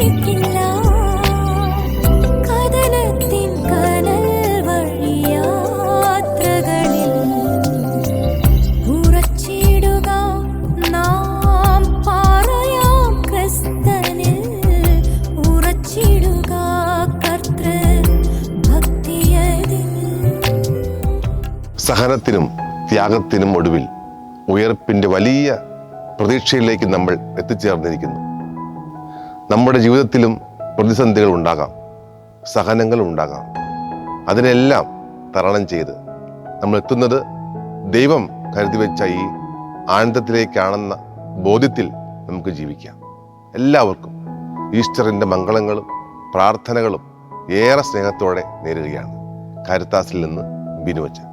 നാം സഹനത്തിനും ത്യാഗത്തിനും ഒടുവിൽ ഉയർപ്പിന്റെ വലിയ പ്രതീക്ഷയിലേക്ക് നമ്മൾ എത്തിച്ചേർന്നിരിക്കുന്നു. നമ്മുടെ ജീവിതത്തിലും പ്രതിസന്ധികൾ ഉണ്ടാകാം സഹനങ്ങൾ ഉണ്ടാകാം. അതിനെല്ലാം തരണം ചെയ്ത് നമ്മൾ എത്തുന്നത് ദൈവം കരുതി വെച്ച ഈ ആനന്ദത്തിലേക്കാണെന്ന ബോധ്യത്തിൽ നമുക്ക് ജീവിക്കാം. എല്ലാവർക്കും ഈസ്റ്ററിന്റെ മംഗളങ്ങളും പ്രാർത്ഥനകളും ഏറെ സ്നേഹത്തോടെ നേരുകയാണ്. കരുത്താസിൽ നിന്ന് ബിനുവച്ചൻ